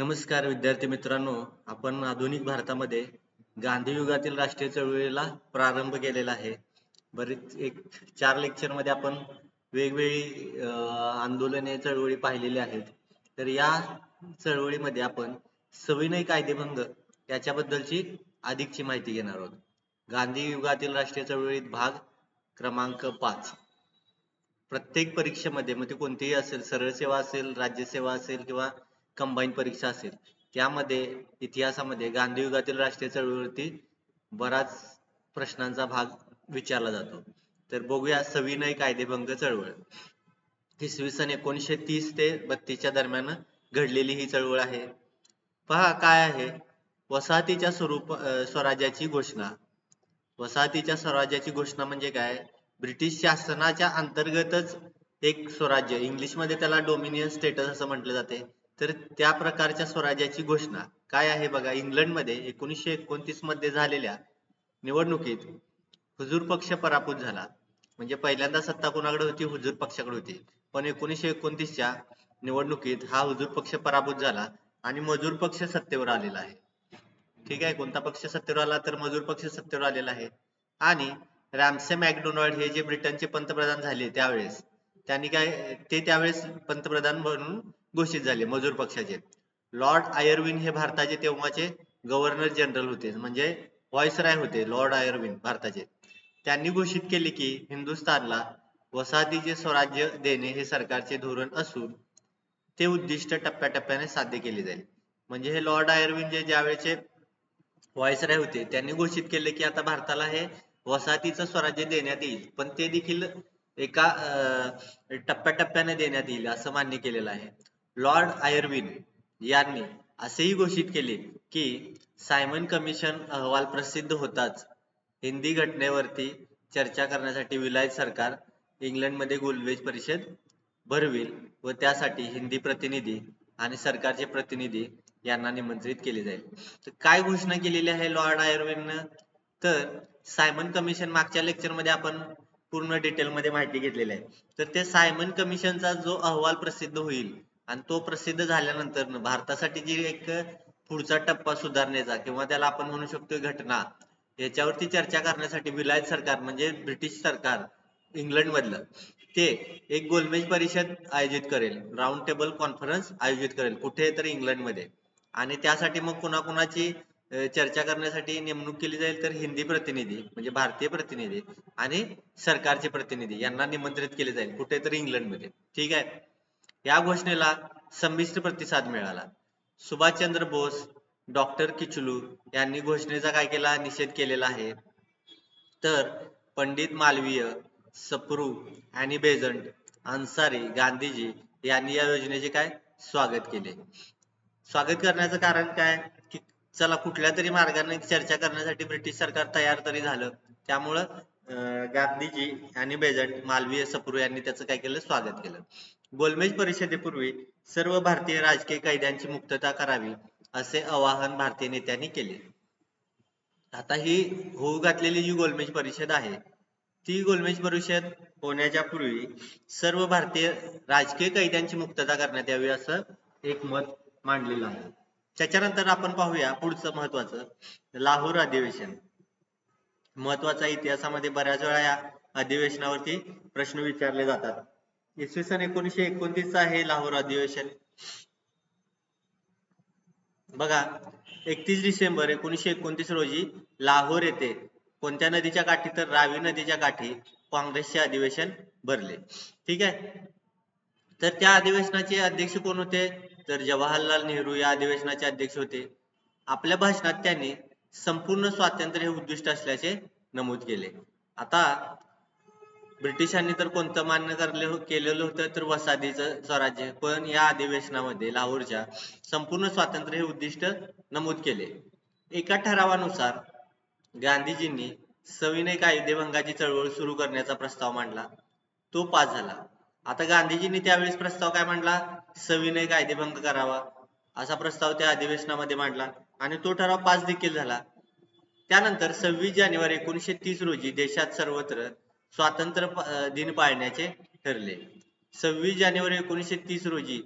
नमस्कार विद्यार्थी मित्रांनो आपण आधुनिक भारतामध्ये गांधी युगातील राष्ट्रीय चळवळीला प्रारंभ केलेला आहे. बरेच एक चार लेक्चरमध्ये आपण वेगवेगळी आंदोलने चळवळी पाहिलेली आहेत. तर या चळवळीमध्ये आपण सविनय कायदेभंग याच्याबद्दलची अधिकची माहिती घेणार आहोत. गांधी युगातील राष्ट्रीय चळवळीत भाग क्रमांक पाच. प्रत्येक परीक्षेमध्ये मग ती कोणतीही असेल सरळ सेवा असेल राज्यसेवा असेल किंवा कंबाईन परीक्षा असेल. त्यामध्ये इतिहासामध्ये गांधी युगातील राष्ट्रीय चळवळीवरती बराच प्रश्नांचा भाग विचारला जातो. तर बघूया सविनय कायदेभंग चळवळ. इसवी सन एकोणीसशे तीस ते बत्तीसच्या दरम्यान घडलेली ही चळवळ आहे. पहा काय आहे. वसाहतीच्या स्वरूप स्वराज्याची घोषणा. वसाहतीच्या स्वराज्याची घोषणा म्हणजे काय? ब्रिटिश शासनाच्या अंतर्गतच एक स्वराज्य इंग्लिशमध्ये त्याला डोमिनियन स्टेटस असं म्हटलं जाते. तर त्या प्रकारच्या स्वराज्याची घोषणा काय आहे बघा? इंग्लंडमध्ये एकोणीसशे एकोणतीसमध्ये झालेल्या निवडणुकीत हुजूर पक्ष पराभूत झाला. म्हणजे पहिल्यांदा सत्ता कोणाकडे होती? हुजूर पक्षाकडे होती. पण एकोणीसशे एकोणतीसच्या निवडणुकीत हा हुजूर पक्ष पराभूत झाला आणि मजूर पक्ष सत्तेवर आलेला आहे. ठीक आहे? कोणता पक्ष सत्तेवर आला तर मजूर पक्ष सत्तेवर आलेला आहे. आणि रॅमसे मॅकडोनाल्ड हे जे ब्रिटनचे पंतप्रधान झाले त्यावेळेस त्यांनी काय ते त्यावेळेस पंतप्रधान म्हणून घोषित झाले मजूर पक्षाचे. लॉर्ड आयर्विन हे भारताचे तेव्हाचे गव्हर्नर जनरल होते म्हणजे व्हॉइसराय होते लॉर्ड आयर्विन भारताचे. त्यांनी घोषित केले की हिंदुस्थानला वसाहतीचे स्वराज्य देणे हे सरकारचे धोरण असून ते उद्दिष्ट टप्प्याटप्प्याने साध्य केले जाईल. म्हणजे हे लॉर्ड आयर्विन जे ज्यावेळेचे व्हॉइसराय होते त्यांनी घोषित केले की आता भारताला हे वसाहतीचं स्वराज्य देण्यात येईल. पण ते देखील एका अं, टप्प्याटप्प्याने देण्यात येईल असं मान्य केलेलं आहे. लॉर्ड आयर्विन यांनी असेही घोषित केले की सायमन कमिशन अहवाल प्रसिद्ध होताच. हिंदी घटनेवरती चर्चा करण्यासाठी विलायत सरकार इंग्लंडमध्ये गोलमेज परिषद भरवील व त्यासाठी हिंदी प्रतिनिधी आणि सरकारचे प्रतिनिधी यांना निमंत्रित केले जाईल. तर काय घोषणा केलेली आहे लॉर्ड आयर्विननं? तर सायमन कमिशन मागच्या लेक्चरमध्ये आपण पूर्ण डिटेलमध्ये माहिती घेतलेली आहे. तर ते सायमन कमिशनचा जो अहवाल प्रसिद्ध होईल आणि तो प्रसिद्ध झाल्यानंतर भारतासाठी जी एक पुढचा टप्पा सुधारणेचा किंवा त्याला आपण म्हणू शकतो घटना याच्यावरती चर्चा करण्यासाठी विलायत सरकार म्हणजे ब्रिटिश सरकार इंग्लंड मधलं ते एक गोलमेज परिषद आयोजित करेल राऊंड टेबल कॉन्फरन्स आयोजित करेल कुठे तर इंग्लंडमध्ये. आणि त्यासाठी मग कुणाकुणाची चर्चा करण्यासाठी नेमणूक केली जाईल तर हिंदी प्रतिनिधी म्हणजे भारतीय प्रतिनिधी आणि सरकारचे प्रतिनिधी यांना निमंत्रित केले जाईल कुठेतरी तर इंग्लंडमध्ये. ठीक आहे? या घोषणेला संमिश्र प्रतिसाद मिळाला. सुभाषचंद्र बोस डॉक्टर किचलू यांनी घोषणेचा काय केला? निषेध केलेला आहे. तर पंडित मालवीय सप्रू आणि बेजंट अन्सारी गांधीजी यांनी या योजनेचे काय? स्वागत केले. स्वागत करण्याचं कारण काय? की चला कुठल्या तरी मार्गाने चर्चा करण्यासाठी ब्रिटिश सरकार तयार तरी झालं. त्यामुळं अं, गांधीजी आणि बेजंट मालवीय सप्रू यांनी त्याचं काय केलं? स्वागत केलं. गोलमेज परिषदेपूर्वी सर्व भारतीय राजकीय कैद्यांची मुक्तता करावी असे आवाहन भारतीय नेत्यांनी केले. आता ही होऊ घातलेली जी गोलमेज परिषद आहे ती गोलमेज परिषद होण्याच्या पूर्वी सर्व भारतीय राजकीय कैद्यांची मुक्तता करण्यात यावी असं एक मत मांडलेलं आहे. त्याच्यानंतर आपण पाहूया पुढचं महत्वाचं लाहोर अधिवेशन. महत्त्वाचा इतिहासामध्ये बऱ्याच वेळा या अधिवेशनावरती प्रश्न विचारले जातात. इसवी सन एकोणीशे एकोणतीस आहे लाहोर अधिवेशन. बघा एकतीस डिसेंबर एकोणीशे एकोणतीस रोजी लाहोर येथे कोणत्या नदीच्या काठी तर रावी नदीच्या काठी काँग्रेसचे अधिवेशन भरले. ठीक आहे? तर त्या अधिवेशनाचे अध्यक्ष कोण होते? तर जवाहरलाल नेहरू या अधिवेशनाचे अध्यक्ष होते. आपल्या भाषणात त्यांनी संपूर्ण स्वातंत्र्य हे उद्दिष्ट असल्याचे नमूद केले. आता ब्रिटिशांनी तर कोणतं मान्य करले हो- केलेलं होतं तर वसाहतीचं स्वराज्य. पण या अधिवेशनामध्ये लाहोरच्या संपूर्ण स्वातंत्र्य हे उद्दिष्ट नमूद केले. एका ठरावानुसार गांधीजींनी सविनय कायदेभंगाची चळवळ सुरू करण्याचा प्रस्ताव मांडला. तो पास झाला. आता गांधीजींनी त्यावेळेस प्रस्ताव काय मांडला? सविनय कायदेभंग करावा असा प्रस्ताव त्या अधिवेशनामध्ये मांडला आणि तो ठराव पास देखील झाला. त्यानंतर सव्वीस जानेवारी एकोणीसशे तीस रोजी देशात सर्वत्र स्वातंत्र्य दिन पाळण्याचे ठरले. सव्वीस जानेवारी एकोणीसशे तीस रोजी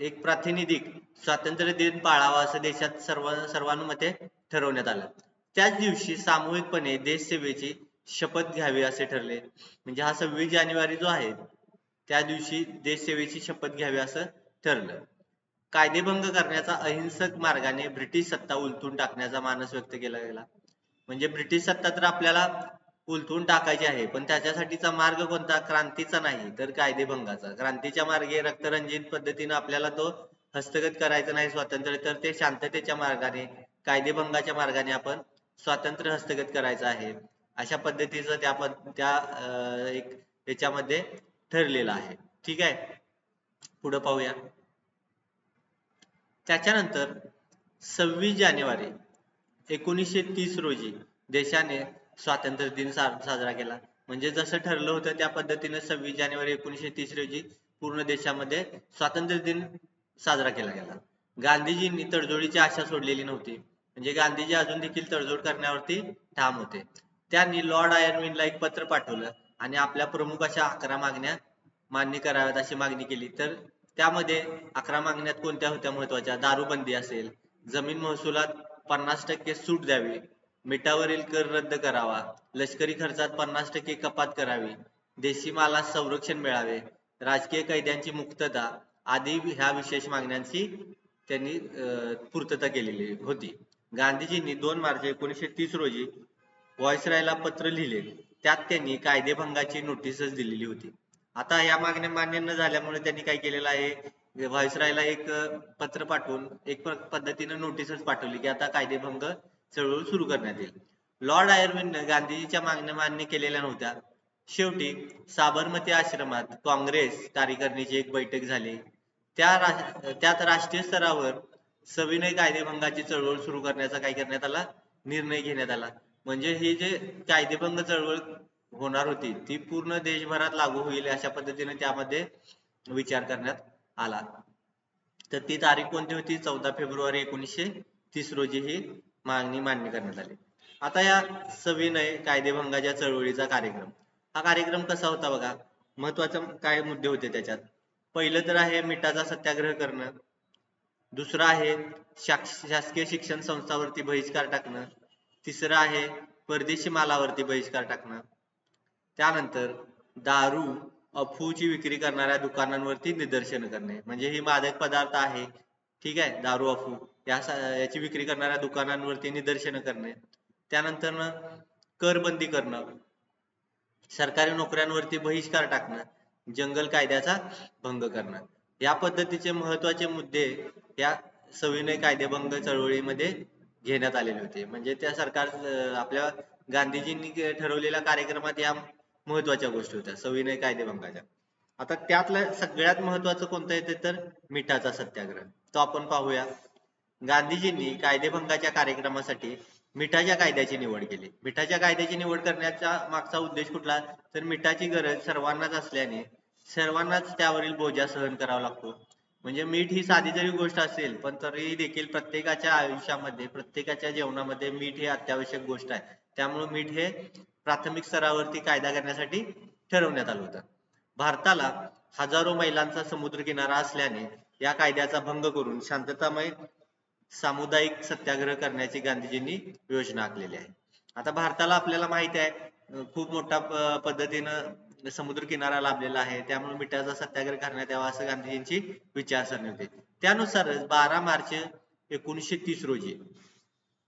एक प्रातिनिधिक स्वातंत्र्य दिन पाळावा असं देशात सर्व सर्वानुमते ठरवण्यात आलं. त्याच दिवशी सामूहिकपणे देश सेवेची शपथ घ्यावी असे ठरले. म्हणजे हा सव्वीस जानेवारी जो आहे त्या दिवशी देश सेवेची शपथ घ्यावी असं ठरलं. कायदेभंग करण्याचा अहिंसक मार्गाने ब्रिटिश सत्ता उलटून टाकण्याचा मानस व्यक्त केला गेला. म्हणजे ब्रिटिश सत्ता तर आपल्याला उलथून टाकायची आहे. पण त्याच्यासाठीचा मार्ग कोणता? क्रांतीचा नाही तर कायदेभंगाचा. क्रांतीच्या मार्गे रक्तरंजित पद्धतीने आपल्याला तो हस्तगत करायचा नाही स्वातंत्र्य तर ते शांततेच्या मार्गाने कायदेभंगाच्या मार्गाने आपण स्वातंत्र्य हस्तगत करायचं आहे. अशा पद्धतीचं त्या पद त्या अं, एक याच्यामध्ये ठरलेलं आहे. ठीक आहे? पुढे पाहूया. त्याच्यानंतर सव्वीस जानेवारी एकोणीसशे तीस रोजी देशाने स्वातंत्र्य दिन साजरा केला. म्हणजे जसं ठरलं होतं त्या पद्धतीने सव्वीस जानेवारी एकोणीसशे तीस रोजी पूर्ण देशामध्ये स्वातंत्र्य दिन साजरा केला गेला. गांधीजींनी तडजोडीची आशा सोडलेली नव्हती. म्हणजे गांधीजी अजून देखील तडजोड करण्यावरती ठाम होते. त्यांनी लॉर्ड आयर्विनला एक पत्र पाठवलं आणि आपल्या प्रमुख अशा अकरा मागण्या मान्य कराव्यात अशी मागणी केली. तर त्यामध्ये अकरा मागण्यात कोणत्या होत्या महत्त्वाच्या दारूबंदी असेल जमीन महसुलात पन्नास टक्के सूट द्यावी मिठावरील कर रद्द करावा. लष्करी खर्चात पन्नास टक्के कपात करावी. देशी मालास संरक्षण मिळावे. राजकीय कैद्यांची मुक्तता. आदी ह्या विशेष मागण्यांची त्यांनी पूर्तता केलेली होती. गांधीजींनी दोन मार्च एकोणीसशे तीस रोजी व्हॉइसरायला पत्र लिहिले. त्यात त्यांनी कायदेभंगाची नोटीसच दिलेली होती. आता या मागण्या मान्य न झाल्यामुळे त्यांनी काय केलेलं आहे? व्हॉइसरायला एक पत्र पाठवून एक पद्धतीनं नोटीसच पाठवली की आता कायदेभंग चळवळ सुरू करण्यात येईल. लॉर्ड आयर्विन गांधीजीच्या मागण्या मान्य केलेल्या नव्हत्या. शेवटी साबरमती आश्रमात काँग्रेस कार्यकारिणीची एक बैठक झाली. त्या रा- त्यात राष्ट्रीय स्तरावर सविनय कायदेभंगाची चळवळ सुरू करण्याचा काय करण्यात आला? निर्णय घेण्यात आला. म्हणजे ही जे कायदेभंग चळवळ होणार होती ती पूर्ण देशभरात लागू होईल अशा पद्धतीने त्यामध्ये विचार करण्यात आला. तर ती तारीख कोणती होती? चौदा फेब्रुवारी एकोणीसशे तीस रोजी ही मागणी मान्य करण्यात आली. आता या सविनय कायदेभंगाच्या चळवळीचा कार्यक्रम. हा कार्यक्रम कसा होता बघा? महत्त्वाचे काय मुद्दे होते त्याच्यात? पहिलं तर आहे मिठाचा सत्याग्रह करणं. दुसरं आहे शासकीय शिक्षण संस्थावरती बहिष्कार टाकणं. तिसरं आहे परदेशी मालावरती बहिष्कार टाकणं. त्यानंतर दारू अफूची विक्री करणाऱ्या दुकानांवरती निदर्शन करणे. म्हणजे ही मादक पदार्थ आहे ठीक आहे दारू अफू या याची विक्री करणाऱ्या दुकानांवरती निदर्शन करणे. त्यानंतर करबंदी करणं. सरकारी नोकऱ्यांवरती बहिष्कार टाकणं. जंगल कायद्याचा भंग करणं. या पद्धतीचे महत्त्वाचे मुद्दे या सविनय कायदेभंग चळवळीमध्ये घेण्यात आलेले होते. म्हणजे त्या सरकार आपल्या गांधीजींनी ठरवलेल्या कार्यक्रमात या महत्त्वाच्या गोष्टी होत्या सविनय कायदेभंगाच्या. आता त्यातलं सगळ्यात महत्वाचं कोणतं येते तर मिठाचा सत्याग्रह. तो आपण पाहूया. गांधीजींनी कायदेभंगाच्या कार्यक्रमासाठी मिठाच्या कायद्याची निवड केली. मिठाच्या कायद्याची निवड करण्याचा मागचा उद्देश कुठला? तर मिठाची गरज सर्वांनाच असल्याने सर्वांनाच त्यावरील बोजा सहन करावा लागतो. म्हणजे मीठ ही साधी जरी गोष्ट असेल पण तरी देखील प्रत्येकाच्या आयुष्यामध्ये प्रत्येकाच्या जेवणामध्ये मीठ ही अत्यावश्यक गोष्ट आहे. त्यामुळे मीठ हे प्राथमिक स्तरावरती कायदा करण्यासाठी ठरवण्यात आलं होतं. भारताला हजारो मैलांचा समुद्र किनारा असल्याने या कायद्याचा भंग करून शांततामय सामुदायिक सत्याग्रह करण्याची गांधीजींनी योजना आखलेली आहे. आता भारताला आपल्याला माहिती आहे खूप मोठ्या पद्धतीनं समुद्र किनारा लाभलेला आहे. त्यामुळे मिठाचा सत्याग्रह करण्यात यावा असं गांधीजींची विचारसरणी होती. त्यानुसारच बारा मार्च एकोणीसशे तीस रोजी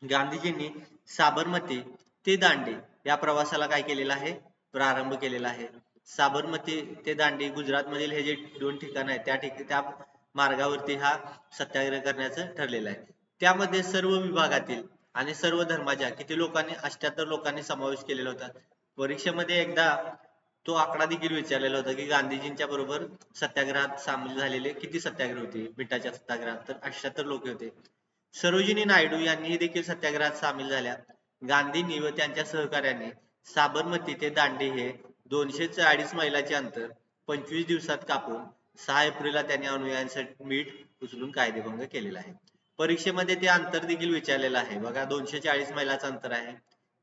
गांधीजींनी साबरमती ते दांडी या प्रवासाला काय केलेलं आहे? प्रारंभ केलेला आहे. साबरमती ते दांडी गुजरात मधील हे जे दोन ठिकाण आहेत त्या ठिकाणी त्या मार्गावरती हा सत्याग्रह करण्याचं ठरलेलं आहे. त्यामध्ये सर्व विभागातील आणि सर्व धर्माच्या किती लोकांनी अष्ट्याहत्तर लोकांनी समावेश केलेला होता. परीक्षेमध्ये एकदा तो आकडा देखील विचारलेला होता की गांधीजींच्या बरोबर सत्याग्रहात सामील झालेले किती सत्याग्रह होते? मिठाच्या सत्याग्रहात तर अष्ट्याहत्तर लोक होते. सरोजिनी नायडू यांनीही देखील सत्याग्रहात सामील झाल्या. गांधींनी व त्यांच्या सहकार्याने साबरमती ते दांडी हे दोनशे चाळीस मैलाचे अंतर पंचवीस दिवसात कापून सहा एप्रिलला त्यांनी अनुयायांसाठी मीठ उचलून कायदेभंग केलेला आहे. परीक्षेमध्ये ते अंतर देखील विचारलेलं आहे. बघा दोनशे चाळीस मैलाचं अंतर आहे.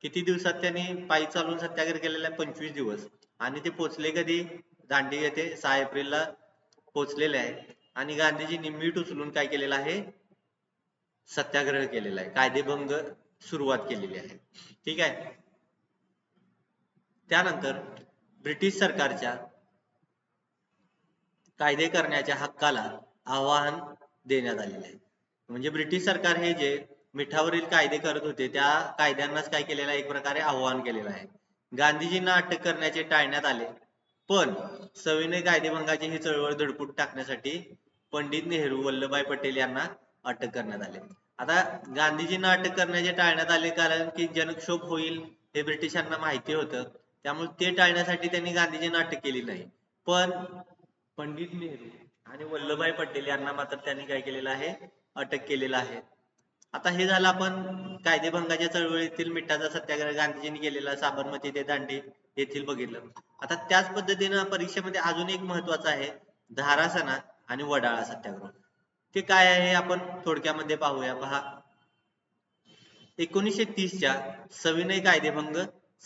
किती दिवसात त्यांनी पायी चालून सत्याग्रह केलेला आहे? पंचवीस दिवस. आणि ते पोचले कधी? दांडी येथे सहा एप्रिलला पोचलेले आहे. आणि गांधीजींनी मीठ उचलून काय केलेलं आहे? सत्याग्रह केलेला आहे. कायदेभंग सुरुवात केलेली आहे. ठीक आहे? त्यानंतर ब्रिटिश सरकारच्या कायदे करण्याच्या हक्काला आव्हान देण्यात आलेले आहे. म्हणजे ब्रिटिश सरकार हे जे मिठावरील कायदे करत होते त्या कायद्यांनाच काय केलेलं एक प्रकारे आव्हान केलेलं आहे. गांधीजींना अटक करण्याचे टाळण्यात आले. पण सविनय कायदेभंगाची ही चळवळ धडपूट टाकण्यासाठी पंडित नेहरू वल्लभभाई पटेल यांना अटक करण्यात आले. आता गांधीजींना अटक करण्याचे टाळण्यात आले कारण की जनक्षोभ होईल हे ब्रिटिशांना माहिती होतं. त्यामुळे ते टाळण्यासाठी त्यांनी गांधीजींना अटक केली नाही. पण पंडित नेहरू आणि वल्लभभाई पटेल यांना मात्र त्यांनी काय केलेलं आहे? अटक केलेलं आहे. आता हे झालं आपण कायदेभंगाच्या चळवळीतील मिठाचा सत्याग्रह गांधीजींनी केलेला साबरमती ते दांडी येथील बघितलं. आता त्याच पद्धतीनं परीक्षेमध्ये अजून एक महत्वाचं आहे धारासना आणि वडाळा सत्याग्रह. ते काय आहे आपण थोडक्यामध्ये पाहूया. पहा. एकोणीसशे तीसच्या सविनय कायदेभंग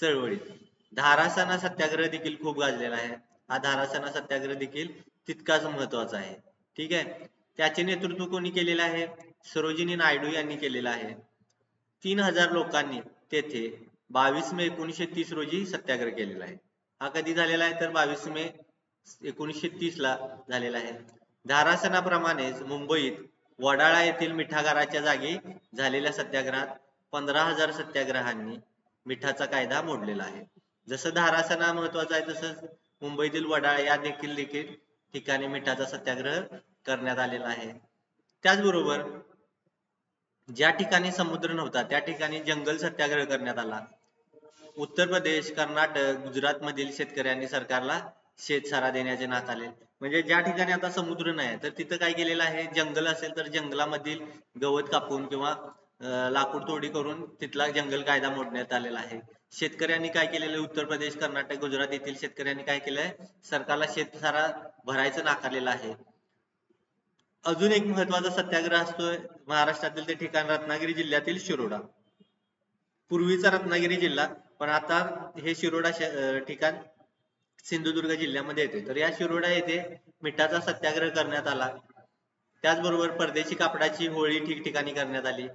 चळवळीत धारासना सत्याग्रह देखील खूप गाजलेला आहे. हा धारासना सत्याग्रह देखील तितकाच महत्त्वाचा आहे. ठीक आहे? त्याचे नेतृत्व कोणी केलेलं आहे? सरोजिनी नायडू यांनी केलेलं आहे. तीन हजार लोकांनी तेथे बावीस मे एकोणीशे तीस रोजी सत्याग्रह केलेला आहे. हा कधी झालेला आहे? तर बावीस मे एकोणीशे तीस ला झालेला आहे. धारासनाप्रमाणेच मुंबईत वडाळा येथील मिठागाराच्या जागी झालेल्या सत्याग्रहात पंधरा हजार सत्याग्रहांनी मिठाचा कायदा मोडलेला आहे. जसं धारासना महत्त्वाचा आहे तसंच मुंबईतील वडाळ या देखील देखील ठिकाणी मिठाचा सत्याग्रह करण्यात आलेला आहे. त्याचबरोबर ज्या ठिकाणी समुद्र नव्हता त्या ठिकाणी जंगल सत्याग्रह करण्यात आला. उत्तर प्रदेश कर्नाटक गुजरात मधील शेतकऱ्यांनी सरकारला शेतसारा देण्याचे नात आले. म्हणजे ज्या ठिकाणी आता समुद्र नाही तर तिथं काय केलेलं आहे? जंगल असेल तर जंगलामधील गवत कापून किंवा लाकूड तोडी करून तिथला जंगल कायदा मोडण्यात आलेला आहे. शेतकऱ्यांनी काय केलेलं उत्तर प्रदेश कर्नाटक गुजरात येथील शेतकऱ्यांनी काय केलंय? सरकारला शेतसारा भरायचं नाकारलेलं आहे. अजून एक महत्त्वाचा सत्याग्रह असतोय महाराष्ट्रातील ते ठिकाण रत्नागिरी जिल्ह्यातील शिरोडा. पूर्वीचा रत्नागिरी जिल्हा पण आता हे शिरोडा ठिकाण सिंधुदुर्ग जिल्ह्यामध्ये येते तर या शिरोडा येथे मिठाचा सत्याग्रह करण्यात आला. त्याचबरोबर परदेशी कापडाची होळी ठिकठिकाणी करण्यात आली.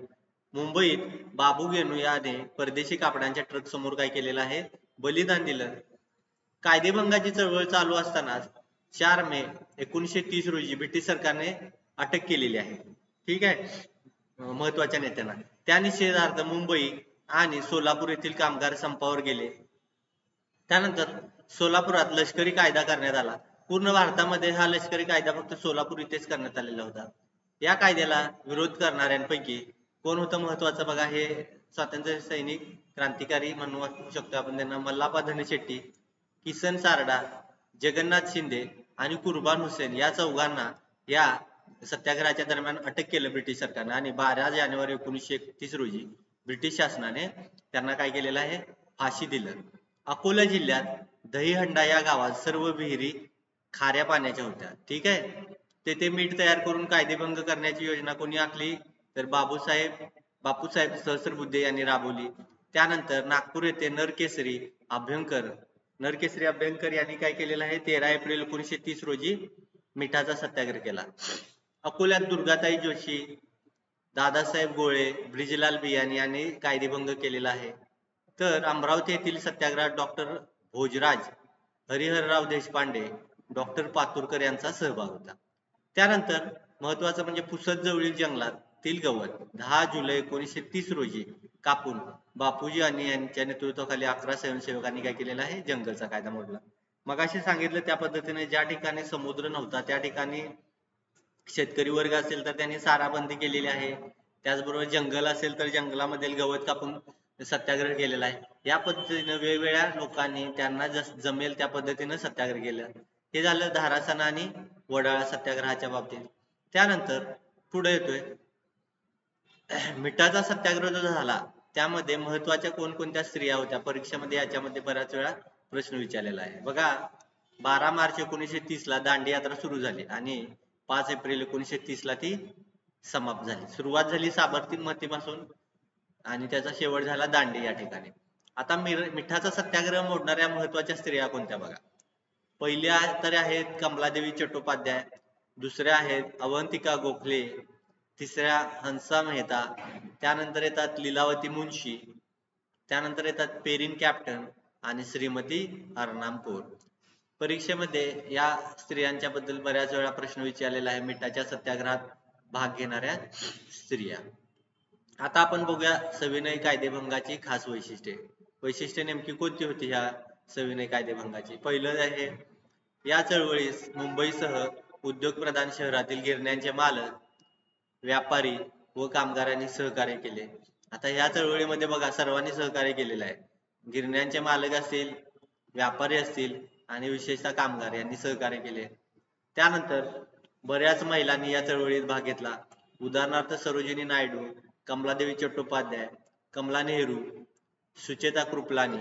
मुंबईत बाबू गेनू याने परदेशी कापडांच्या ट्रक समोर काय केलेलं आहे? बलिदान दिलं. कायदेभंगाची चळवळ चालू असतानाच चार मे एकोणीशे तीस रोजी ब्रिटिश सरकारने अटक केलेली आहे. ठीक आहे? महत्त्वाच्या नेत्यांना. त्या निषेधार्थ मुंबई आणि सोलापूर येथील कामगार संपावर गेले. त्यानंतर सोलापुरात लष्करी कायदा करण्यात आला. पूर्ण भारतामध्ये हा लष्करी कायदा फक्त सोलापूर इथेच करण्यात आलेला होता. या कायद्याला विरोध करणाऱ्यांपैकी कोण होतं महत्वाचं? बघा हे स्वातंत्र्य सैनिक क्रांतिकारी म्हणू शकतो आपण त्यांना. मल्लापा धनशेट्टी किसन सारडा जगन्नाथ शिंदे आणि कुर्बान हुसेन या चौघांना या सत्याग्रहाच्या दरम्यान अटक केलं ब्रिटिश सरकारने. आणि बारा जानेवारी एकोणीसशे एकतीस रोजी ब्रिटिश शासनाने त्यांना काय केलेलं आहे? फाशी दिलं. अकोला जिल्ह्यात दहीहंडा या गावात सर्व विहिरी खाऱ्या पाण्याच्या होत्या. ठीक आहे? तेथे मीठ तयार करून कायदेभंग करण्याची योजना कोणी आखली? तर बाबूसाहेब बापूसाहेब सहस्रबुद्धे यांनी राबवली. त्यानंतर नागपूर येथे नरकेसरी अभ्यंकर नरकेसरी अभ्यंकर यांनी काय केलेलं आहे? तेरा एप्रिल एकोणीशे तीस रोजी मिठाचा सत्याग्रह केला. अकोल्यात दुर्गाताई जोशी दादासाहेब गोळे ब्रिजलाल बियाणी यांनी कायदेभंग केलेला आहे. तर अमरावती येथील सत्याग्रहात डॉक्टर भोजराज हरिहरराव देशपांडे डॉक्टर पातुरकर यांचा सहभाग होता. त्यानंतर महत्वाचं म्हणजे पुसद जवळील जंगलात गवत दहा जुलै एकोणीसशे तीस रोजी कापून बापूजी आणि यांच्या नेतृत्वाखाली अकरा स्वयंसेवकांनी काय केलेलं आहे? जंगलचा कायदा मोडला. मग असे सांगितलं त्या पद्धतीने ज्या ठिकाणी समुद्र नव्हता त्या ठिकाणी शेतकरी वर्ग असेल तर त्यांनी साराबंदी केलेली आहे. त्याचबरोबर जंगल असेल तर जंगलामधील गवत कापून सत्याग्रह केलेला आहे. या पद्धतीने वेगवेगळ्या लोकांनी त्यांना जस जमेल त्या पद्धतीने सत्याग्रह केला. हे झालं धारासना आणि वडाळा सत्याग्रहाच्या बाबतीत. त्यानंतर पुढे येतोय मिठाचा सत्याग्रह जो झाला त्यामध्ये महत्त्वाच्या कोणकोणत्या स्त्रिया होत्या? परीक्षेमध्ये याच्यामध्ये बऱ्याच वेळा प्रश्न विचारलेला आहे. बघा बारा मार्च एकोणीसशे तीस ला दांडी यात्रा सुरू झाली आणि पाच एप्रिल एकोणीसशे तीस ला ती समाप्त झाली. सुरुवात झाली साबरमतीपासून आणि त्याचा शेवट झाला दांडी या ठिकाणी. आता मिर- मिठाचा सत्याग्रह मोडणाऱ्या महत्त्वाच्या स्त्रिया कोणत्या बघा? पहिल्या तर आहेत कमलादेवी चट्टोपाध्याय दुसऱ्या आहेत अवंतिका गोखले तिसऱ्या हंसा मेहता त्यानंतर येतात लीलावती मुंशी त्यानंतर येतात पेरिन कॅप्टन आणि श्रीमती अर्नाम परीक्षेमध्ये या स्त्रियांच्या बद्दल बऱ्याच वेळा प्रश्न विचारलेला आहे मिठाच्या सत्याग्रहात भाग घेणाऱ्या स्त्रिया. आता आपण बघूया सविनय कायदेभंगाची खास वैशिष्ट्ये. वैशिष्ट्ये नेमकी कोणती होती ह्या सविनय कायदेभंगाची? पहिलं आहे या चळवळीस मुंबईसह उद्योगप्रधान शहरातील गिरण्यांचे मालक व्यापारी व कामगारांनी सहकार्य केले. आता या चळवळीमध्ये बघा सर्वांनी सहकार्य केलेलं आहे. गिरण्यांचे मालक असतील व्यापारी असतील आणि विशेषतः कामगार यांनी सहकार्य केले. त्यानंतर बऱ्याच महिलांनी या चळवळीत भाग घेतला. उदाहरणार्थ सरोजिनी नायडू कमलादेवी चट्टोपाध्याय कमला नेहरू सुचेता कृपलानी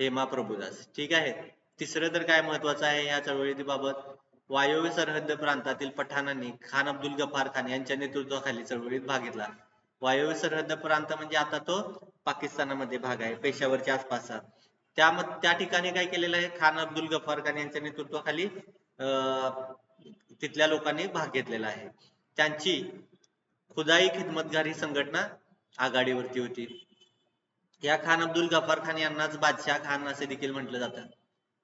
हेमा प्रभुदास. ठीक आहे? तिसरं तर काय महत्वाचं आहे या चळवळीबाबत? वायव्य सरहद्द प्रांतातील पठाणांनी खान अब्दुल गफार खान यांच्या नेतृत्वाखाली चळवळीत भाग घेतला. वायव्य सरहद्द प्रांत म्हणजे आता तो पाकिस्तानामध्ये भाग आहे पेशावरच्या आसपासचा. त्या त्या ठिकाणी काय केलेलं आहे? खान अब्दुल गफार खान यांच्या नेतृत्वाखाली तिथल्या लोकांनी भाग घेतलेला आहे. त्यांची खुदाई खिदमतगार ही संघटना आघाडीवरती होती. या खान अब्दुल गफार खान यांनाच बादशाह खान असे देखील म्हटलं जातं.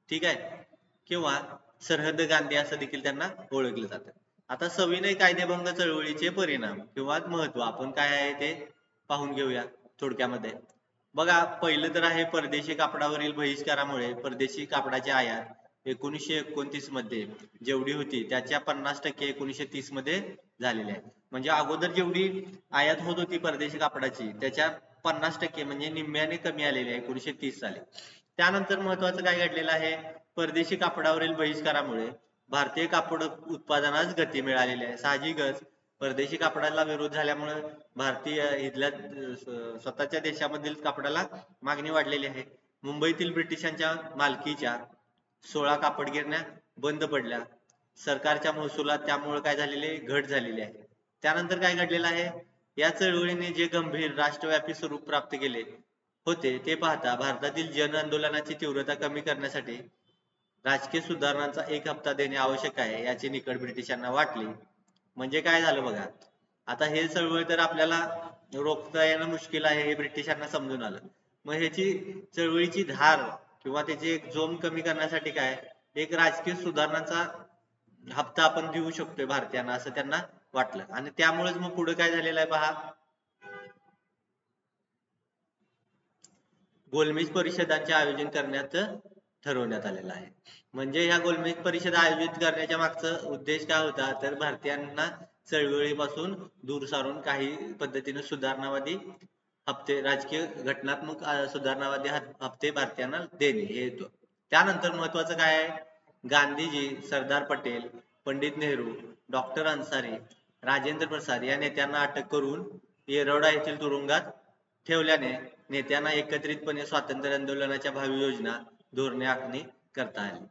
ठीक आहे? किंवा सरहद गांधी असं देखील त्यांना ओळखलं जातं. आता सविनय कायदेभंग चळवळीचे परिणाम किंवा महत्त्व आपण काय आहे ते पाहून घेऊया थोडक्यामध्ये. बघा पहिलं तर आहे परदेशी कापडावरील बहिष्कारामुळे परदेशी कापडाची आयात एकोणीसशे एकोणतीसमध्ये जेवढी होती त्याच्या पन्नास टक्के एकोणीसशे तीसमध्ये झालेली आहे. म्हणजे अगोदर जेवढी आयात होत होती परदेशी कापडाची त्याच्या पन्नास टक्के म्हणजे निम्म्याने कमी आलेली आहे एकोणीसशे तीस साली. त्यानंतर महत्वाचं काय घडलेलं आहे? परदेशी कापडावरील बहिष्कारामुळे भारतीय कापड उत्पादनास गती मिळालेली आहे. साहजिकच परदेशी कापडाला विरोध झाल्यामुळे भारतीय इथल्या स्वतःच्या देशामधील कापडाला मागणी वाढलेली आहे. मुंबईतील ब्रिटिशांच्या मालकीच्या सोळा कापड गिरण्या बंद पडल्या. सरकारच्या महसुलात त्यामुळे काय झालेले घट झालेली आहे. त्यानंतर काय घडलेलं आहे? या चळवळीने जे गंभीर राष्ट्रव्यापी स्वरूप प्राप्त केले होते ते पाहता भारतातील जन आंदोलनाची तीव्रता कमी करण्यासाठी राजकीय सुधारणांचा एक हप्ता देणे आवश्यक आहे याची निकड ब्रिटिशांना वाटली. म्हणजे काय झालं बघा? आता हे चळवळ तर आपल्याला रोखता येणं मुश्किल आहे हे ब्रिटिशांना समजून आलं. मग ह्याची चळवळीची धार किंवा त्याची एक जोम कमी करण्यासाठी काय? एक राजकीय सुधारणांचा हप्ता आपण देऊ शकतोय भारतीयांना असं त्यांना वाटलं. आणि त्यामुळेच मग पुढे काय झालेलं आहे पहा? गोलमेज परिषदांचे आयोजन करण्यात ठरवण्यात आलेला आहे. म्हणजे ह्या गोलमेज परिषद आयोजित करण्याच्या मागचा उद्देश काय होता? तर भारतीयांना चळवळीपासून दूर सारून काही पद्धतीने सुधारणावादी हप्ते राजकीय घटनात्मक सुधारणावादी हप्ते भारतीयांना देणे हे येतो त्यानंतर महत्वाचं काय आहे? गांधीजी सरदार पटेल पंडित नेहरू डॉक्टर अन्सारी राजेंद्र प्रसाद या नेत्यांना अटक करून येरवडा येथील तुरुंगात ठेवल्याने नेत्यांना एकत्रितपणे स्वातंत्र्य आंदोलनाच्या भावी योजना धोरणे आखणी करता आली.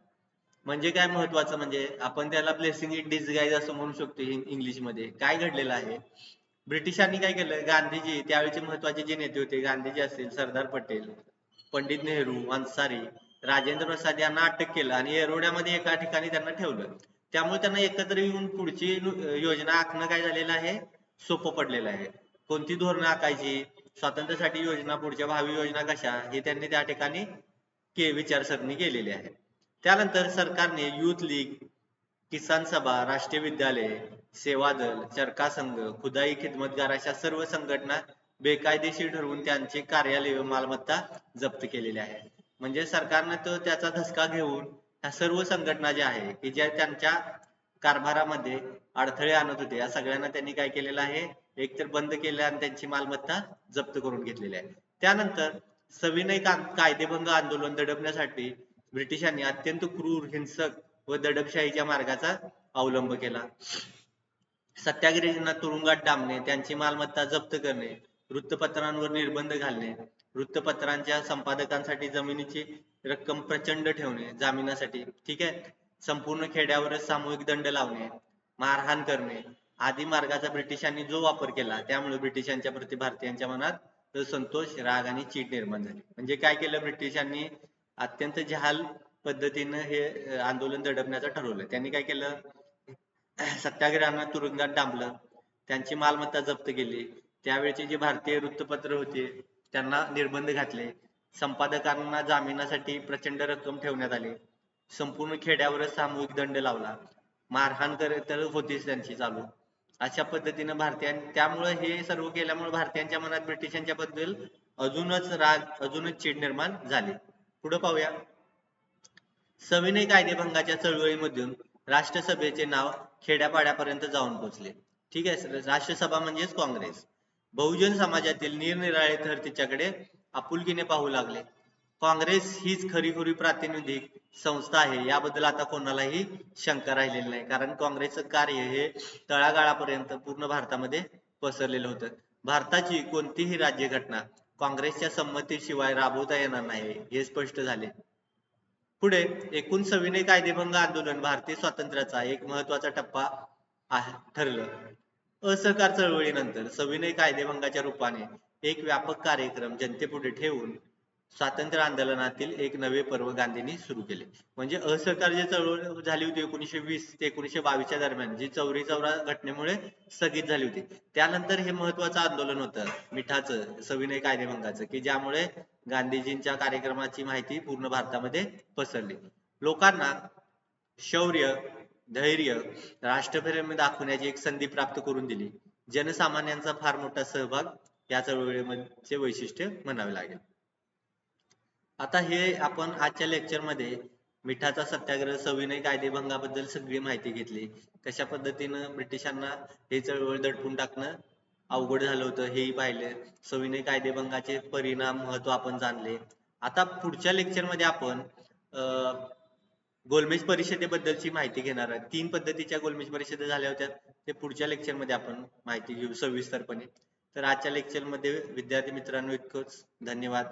म्हणजे काय महत्वाचं? म्हणजे आपण त्याला ब्लेसिंग इन डिसगाईज असं म्हणू शकतो इंग्लिशमध्ये काय घडलेलं आहे? ब्रिटिशांनी काय केलं? गांधीजी त्यावेळेचे महत्त्वाचे जे नेते होते गांधीजी असतील सरदार पटेल पंडित नेहरू अन्सारी राजेंद्र प्रसाद यांना अटक केलं आणि एरोड्यामध्ये एका ठिकाणी त्यांना ठेवलं. त्यामुळे त्यांना एकत्र येऊन पुढची योजना आखणं काय झालेलं आहे? सोपं पडलेलं आहे. कोणती धोरणं आखायची? स्वातंत्र्यासाठी योजना पुढच्या भावी योजना कशा? हे त्यांनी त्या ठिकाणी के विचारसरणी केलेली आहे. त्यानंतर सरकारने युथ लीग किसान सभा राष्ट्रीय विद्यालय सेवा दल चरखा संघ खुदाई खिदमतगार अशा सर्व संघटना बेकायदेशीर ठरवून त्यांचे कार्यालय व मालमत्ता जप्त केलेली आहे. म्हणजे सरकारने तो त्याचा धसका घेऊन ह्या सर्व संघटना ज्या आहे की ज्या त्यांच्या कारभारामध्ये अडथळे आणत होते या सगळ्यांना त्यांनी काय केलेलं आहे? एकतर बंद केलं आणि त्यांची मालमत्ता जप्त करून घेतलेली आहे. त्यानंतर सविनय कायदेभंग आंदोलन दडपण्यासाठी ब्रिटिशांनी अत्यंत क्रूर हिंसक व दडपशाहीच्या मार्गाचा अवलंब केला. सत्याग्रहींना तुरुंगात डांबणे त्यांची मालमत्ता जप्त करणे वृत्तपत्रांवर निर्बंध घालणे वृत्तपत्रांच्या संपादकांसाठी जमिनीची रक्कम प्रचंड ठेवणे जामिनासाठी ठीक आहे संपूर्ण खेड्यावरच सामूहिक दंड लावणे मारहाण करणे आदी मार्गाचा ब्रिटिशांनी जो वापर केला त्यामुळे ब्रिटिशांच्या प्रति भारतीयांच्या मनात संतोष राग आणि चीट निर्माण झाली. म्हणजे काय केलं ब्रिटिशांनी? अत्यंत जहाल पद्धतीनं हे आंदोलन दडपण्याचं ठरवलं. त्यांनी काय केलं? सत्याग्रहांना तुरुंगात डांबलं. त्यांची मालमत्ता जप्त केली. त्यावेळचे जे भारतीय वृत्तपत्र होते त्यांना निर्बंध घातले. संपादकांना जामिनासाठी प्रचंड रक्कम ठेवण्यात आली. संपूर्ण खेड्यावरच सामूहिक दंड लावला. मारहाण तर होतीच त्यांची चालू. अशा पद्धतीनं भारतीय त्यामुळे हे सर्व केल्यामुळे भारतीयांच्या मनात ब्रिटिशांच्या बद्दल अजूनच राग अजूनच चीड निर्माण झाली. पुढे पाहूया. सविनय कायदेभंगाच्या चळवळीमधून राष्ट्रसभेचे नाव खेड्यापाड्यापर्यंत जाऊन पोहोचले ठीक आहे सर. राष्ट्रसभा म्हणजेच काँग्रेस. बहुजन समाजातील निरनिराळे थर तिच्याकडे आपुलकीने पाहू लागले. काँग्रेस हीच खरीखुरी प्रातिनिधिक संस्था आहे. याबद्दल आता कोणालाही शंका राहिलेली नाही. कारण काँग्रेसचं कार्य हे तळागाळापर्यंत पूर्ण भारतामध्ये पसरलेलं होतं. भारताची कोणतीही राज्यघटना काँग्रेसच्या संमतीशिवाय राबवता येणार नाही हे स्पष्ट झाले. पुढे एकूण सविनय कायदेभंग आंदोलन भारतीय स्वातंत्र्याचा एक महत्त्वाचा टप्पा ठरलं. असहकार चळवळीनंतर सविनय कायदेभंगाच्या रूपाने एक व्यापक कार्यक्रम जनतेपुढे ठेवून स्वातंत्र्य आंदोलनातील एक नवे पर्व गांधींनी सुरू केले. म्हणजे असहकार जे चळवळ झाली होती एकोणीशे वीस ते एकोणीशे बावीसच्या दरम्यान जी चौरी चौरा घटनेमुळे स्थगित झाली होती. त्यानंतर हे महत्वाचं आंदोलन होतं मिठाचं सविनय कायदेभंगाचं की ज्यामुळे गांधीजींच्या कार्यक्रमाची माहिती पूर्ण भारतामध्ये पसरली. लोकांना शौर्य धैर्य राष्ट्रप्रेम दाखवण्याची एक संधी प्राप्त करून दिली. जनसामान्यांचा फार मोठा सहभाग या चळवळीमध्ये वैशिष्ट्य म्हणावे लागेल. आता हे आपण आजच्या लेक्चरमध्ये मिठाचा सत्याग्रह सविनय कायदेभंगाबद्दल सगळी माहिती घेतली. कशा पद्धतीनं ब्रिटिशांना हे चळवळ दडपून टाकणं अवघड झालं होतं हेही पाहिलं. सविनय कायदेभंगाचे परिणाम महत्त्व आपण जाणले. आता पुढच्या लेक्चरमध्ये आपण अं, गोलमेज परिषदेबद्दलची माहिती घेणार आहे तीन पद्धतीच्या गोलमेज परिषदा झाल्या होत्या. ते पुढच्या लेक्चरमध्ये आपण माहिती घेऊ सविस्तरपणे. तर आजच्या लेक्चरमध्ये विद्यार्थी मित्रांनो इतकंच. धन्यवाद.